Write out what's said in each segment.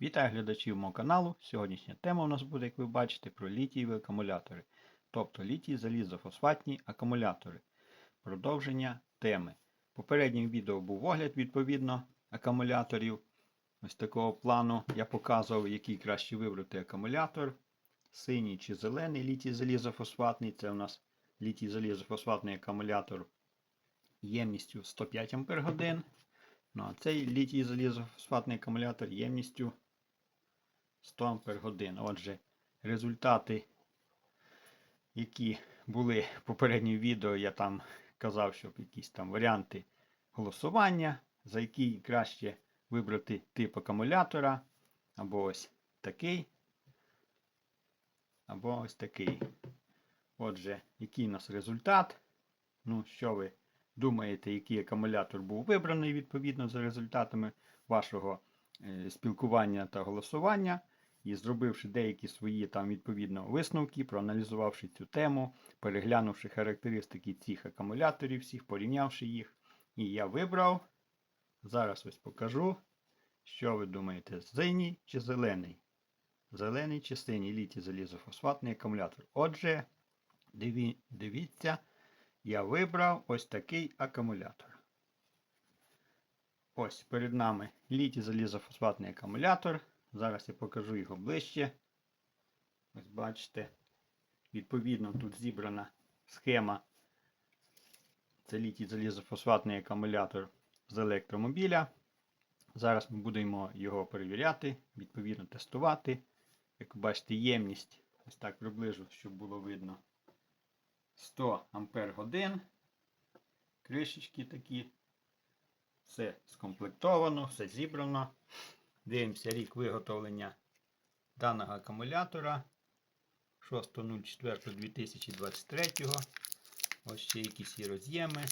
Вітаю глядачів мого каналу. Сьогоднішня тема у нас буде, як ви бачите, про літієві акумулятори, тобто літій залізофосфатні акумулятори. Продовження теми. В попередньому відео був огляд відповідно акумуляторів. Ось такого плану я показував, який краще вибрати акумулятор. Синій чи зелений літій залізофосфатний. Це у нас літій залізофосфатний акумулятор ємністю 105 Ах. Ну, а цей літій залізофосфатний акумулятор ємністю 100 Ах. Отже, результати, які були в попередньому відео, я там казав, що якісь там варіанти голосування, за який краще вибрати тип акумулятора, або ось такий, або ось такий. Отже, який у нас результат? Ну, що ви думаєте, який акумулятор був вибраний відповідно за результатами вашого е, спілкування та голосування. І зробивши деякі свої там відповідно висновки, проаналізувавши цю тему, переглянувши характеристики цих акумуляторів, всіх, порівнявши їх. І я вибрав. Зараз ось покажу, що ви думаєте, синій чи зелений? Зелений чи синій літій залізофосфатний акумулятор. Отже, диві, дивіться, я вибрав ось такий акумулятор. Ось перед нами літій залізофосфатний акумулятор. Зараз я покажу його ближче. Ось бачите. Відповідно, тут зібрана схема. Це літій залізофосфатний акумулятор з електромобіля. Зараз ми будемо його перевіряти, відповідно тестувати. Як ви бачите, ємність, ось так приближу, щоб було видно. 100 Ампер годин. Кришечки такі. Все скомплектовано, все зібрано. Дивимося рік виготовлення даного акумулятора 6.04.2023. Ось ще якісь є роз'єми.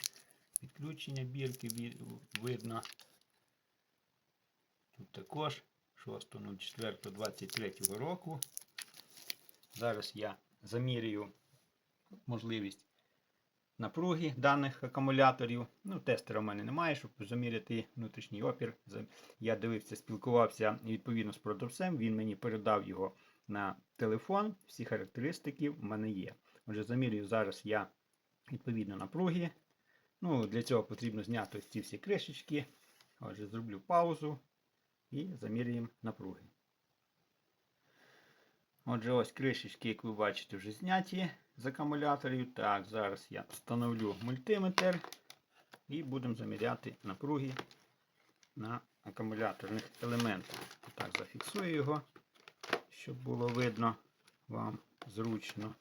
Підключення бірки видно. Тут також 6.04.23 року. Зараз я замірюю можливість напруги даних акумуляторів. Ну, Тестера в мене немає, щоб заміряти внутрішній опір. Я дивився, спілкувався відповідно з продавцем, він мені передав його на телефон. Всі характеристики в мене є. Отже, замірюю зараз я відповідно напруги. Ну, Для цього потрібно зняти ці всі кришечки. Отже, зроблю паузу і замірюємо напруги. Отже, ось кришечки, як ви бачите, вже зняті з акумуляторів. Так, зараз я встановлю мультиметр і будемо заміряти напруги на акумуляторних елементах. Так, зафіксую його, щоб було видно вам зручно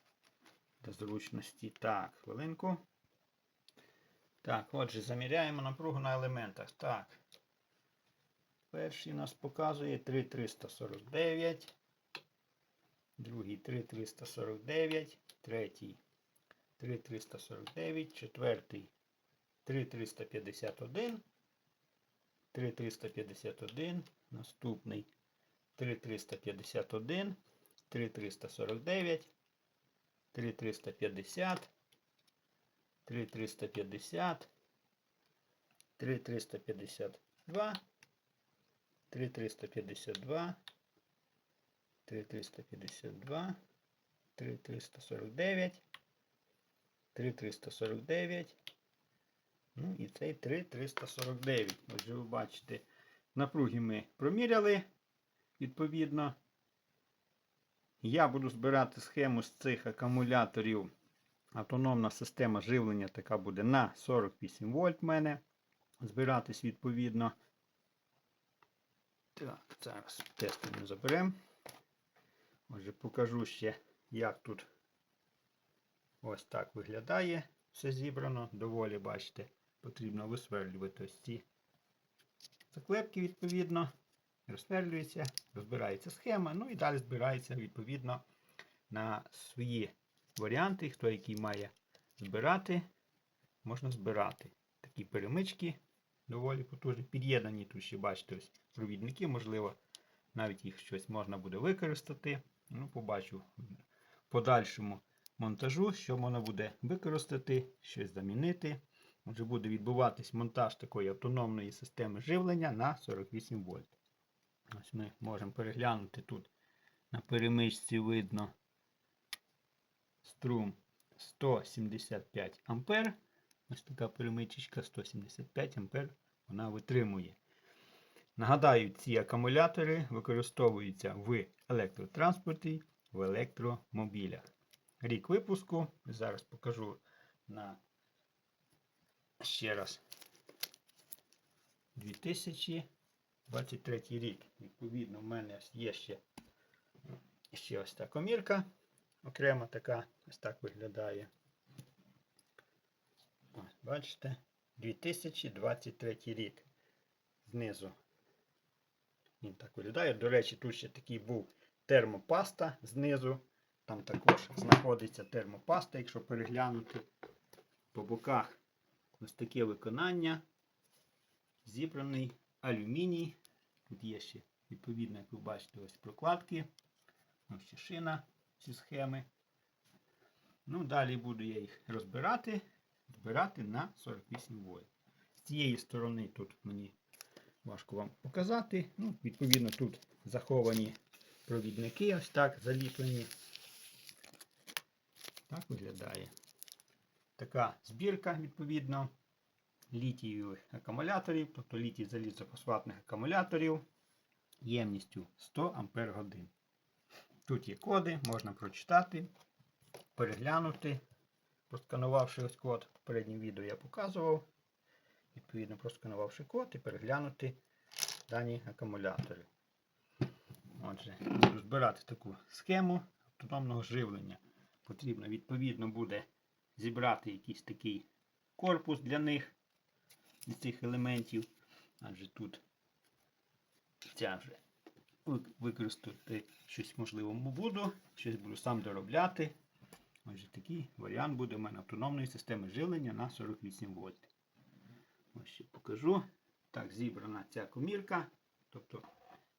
для зручності. Так, хвилинку. Так, отже, заміряємо напругу на елементах. Так. Перший нас показує 3349. Другий 3349, третій 3349, четвертий 3351, 3351, наступний 3351, 3349, 3350, 3350, 3352, 3352, 3352, 3349, 3349. Ну і цей 3349. Отже, ви бачите, напруги ми проміряли, відповідно. Я буду збирати схему з цих акумуляторів. Автономна система живлення така буде на 48 вольт в мене. Збиратись відповідно. Так, зараз тестимо заберемо. Отже, покажу ще, як тут ось так виглядає все зібрано. Доволі, бачите, потрібно висверлювати ось ці заклепки, відповідно. Розсверлюється, розбирається схема, ну і далі збирається, відповідно, на свої варіанти. Хто який має збирати, можна збирати. Такі перемички доволі потужні. Під'єднані тут ще, бачите, ось провідники, можливо, навіть їх щось можна буде використати. Ну, побачу подальшому монтажу, що можна буде використати, щось замінити. Отже, буде відбуватись монтаж такої автономної системи живлення на 48 вольт. Ось ми можемо переглянути тут на перемичці видно струм 175 ампер. Ось така перемичечка 175 ампер вона витримує. Нагадаю, ці акумулятори використовуються в електротранспорті, в електромобілях. Рік випуску, зараз покажу на ще раз 2023 рік. Відповідно, в мене є ще, ще ось та комірка. Окрема така, ось так виглядає. Ось, бачите, 2023 рік. Знизу він так виглядає. До речі, тут ще такий був термопаста знизу. Там також знаходиться термопаста, якщо переглянути по боках ось таке виконання. Зібраний алюміній. Тут є ще, відповідно, як ви бачите, ось прокладки. Ось ще шина ці схеми. Ну, далі буду я їх розбирати. Збирати на 48 вольт. З цієї сторони тут мені важко вам показати. Ну, відповідно, тут заховані провідники, ось так заліплені. Так виглядає. Така збірка, відповідно, літієвих акумуляторів, тобто літій залізофосфатних акумуляторів ємністю 100 Ампер. Тут є коди, можна прочитати, переглянути, просканувавши ось код. В передньому відео я показував. Відповідно, просканувавши код і переглянути дані акумулятори. Отже, буду збирати таку схему автономного живлення. Потрібно, відповідно, буде зібрати якийсь такий корпус для них, з цих елементів. Адже тут ця вже використати щось можливо буду, щось буду сам доробляти. Отже, такий варіант буде у мене автономної системи живлення на 48 вольт. Ось ще покажу. Так, зібрана ця комірка. Тобто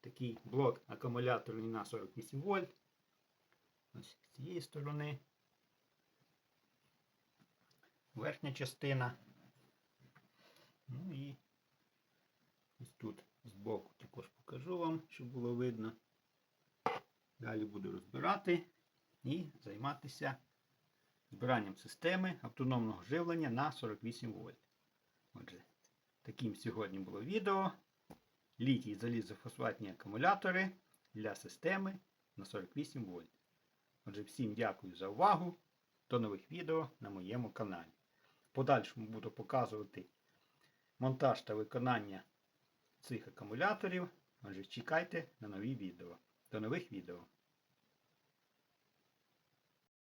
такий блок акумуляторний на 48 вольт. Ось з цієї сторони. Верхня частина. Ну і ось тут збоку також покажу вам, щоб було видно. Далі буду розбирати і займатися збиранням системи автономного живлення на 48 вольт. Отже, таким сьогодні було відео. Літій залізофосфатні акумулятори для системи на 48 вольт. Отже, всім дякую за увагу. До нових відео на моєму каналі. Подальшому буду показувати монтаж та виконання цих акумуляторів. Отже, чекайте на нові відео. До нових відео.